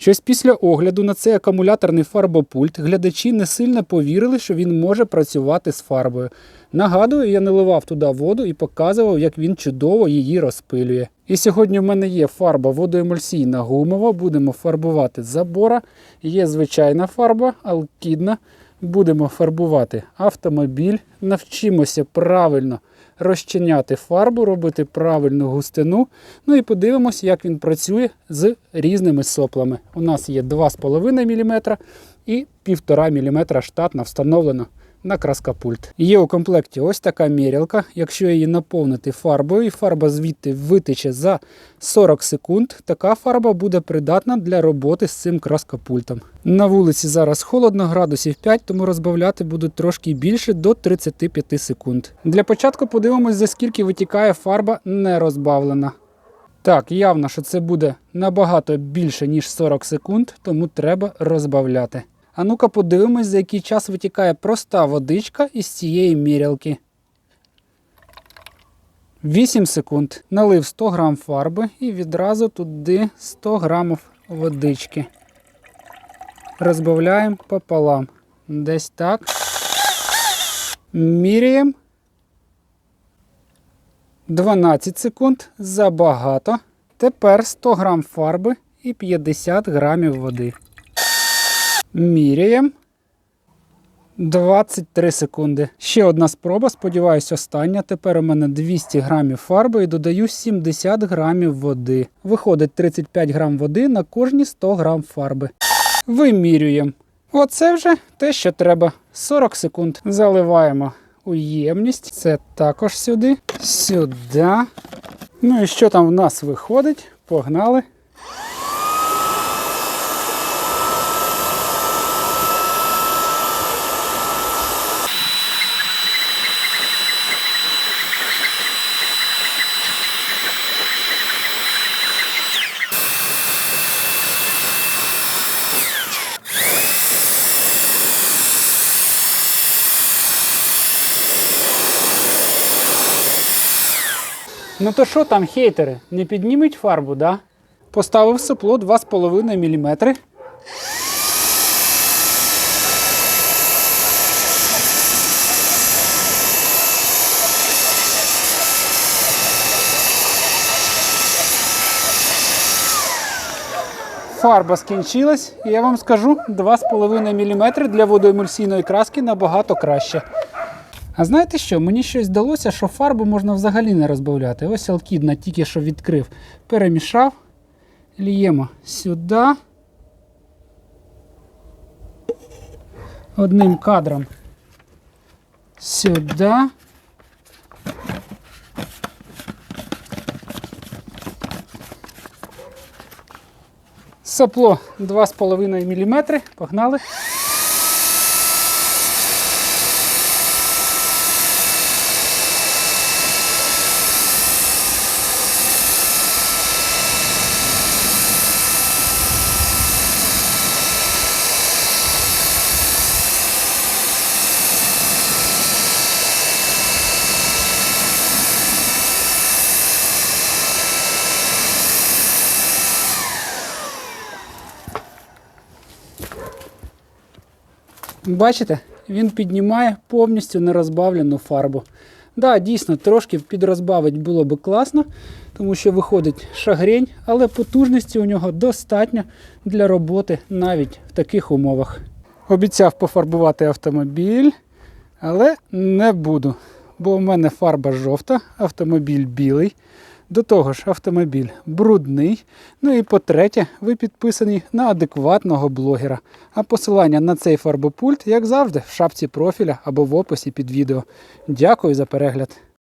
Щось після огляду на цей акумуляторний фарбопульт глядачі не сильно повірили, що він може працювати з фарбою. Нагадую, я наливав туди воду і показував, як він чудово її розпилює. І сьогодні в мене є фарба водоемульсійна гумова, будемо фарбувати забора. Є звичайна фарба, алкідна. Будемо фарбувати автомобіль, навчимося правильно розчиняти фарбу, робити правильну густину. Ну і подивимось, як він працює з різними соплами. У нас є 2,5 мм і 1,5 мм штатно встановлено на краскопульт. Є у комплекті ось така мірялка. Якщо її наповнити фарбою, і фарба звідти витече за 40 секунд, така фарба буде придатна для роботи з цим краскопультом. На вулиці зараз холодно, градусів 5, тому розбавляти буду трошки більше до 35 секунд. Для початку подивимось, за скільки витікає фарба не розбавлена. Так, явно, що це буде набагато більше, ніж 40 секунд, тому треба розбавляти. А ну-ка подивимось, за який час витікає проста водичка із цієї мірялки. 8 секунд. Налив 100 грам фарби і відразу туди 100 грамів водички. Розбавляємо пополам. Десь так. Міряємо. 12 секунд. Забагато. Тепер 100 грам фарби і 50 грамів води. Міряємо. 23 секунди. Ще одна спроба, сподіваюсь, остання. Тепер у мене 200 грамів фарби і додаю 70 грамів води. Виходить 35 грам води на кожні 100 грам фарби. Вимірюємо. Оце вже те, що треба. 40 секунд. Заливаємо у ємність. Це також сюди. Сюди. Ну і що там в нас виходить? Погнали. Ну то що там, хейтери, не піднімуть фарбу, да? Поставив сопло 2,5 мм. Фарба скінчилась, і я вам скажу, 2,5 мм для водоемульсійної краски набагато краще. А знаєте що? Мені щось здалося, що фарбу можна взагалі не розбавляти. Ось алкідна тільки що відкрив. Перемішав. Ліємо сюди. Одним кадром. Сюди. Сопло 2,5 мм. Погнали. Бачите, він піднімає повністю нерозбавлену фарбу. Да, дійсно, трошки підрозбавить було би класно, тому що виходить шагрень, але потужності у нього достатньо для роботи навіть в таких умовах. Обіцяв пофарбувати автомобіль, але не буду, бо в мене фарба жовта, автомобіль білий. До того ж, автомобіль брудний. Ну і по-третє, ви підписані на адекватного блогера. А посилання на цей фарбопульт, як завжди, в шапці профіля або в описі під відео. Дякую за перегляд.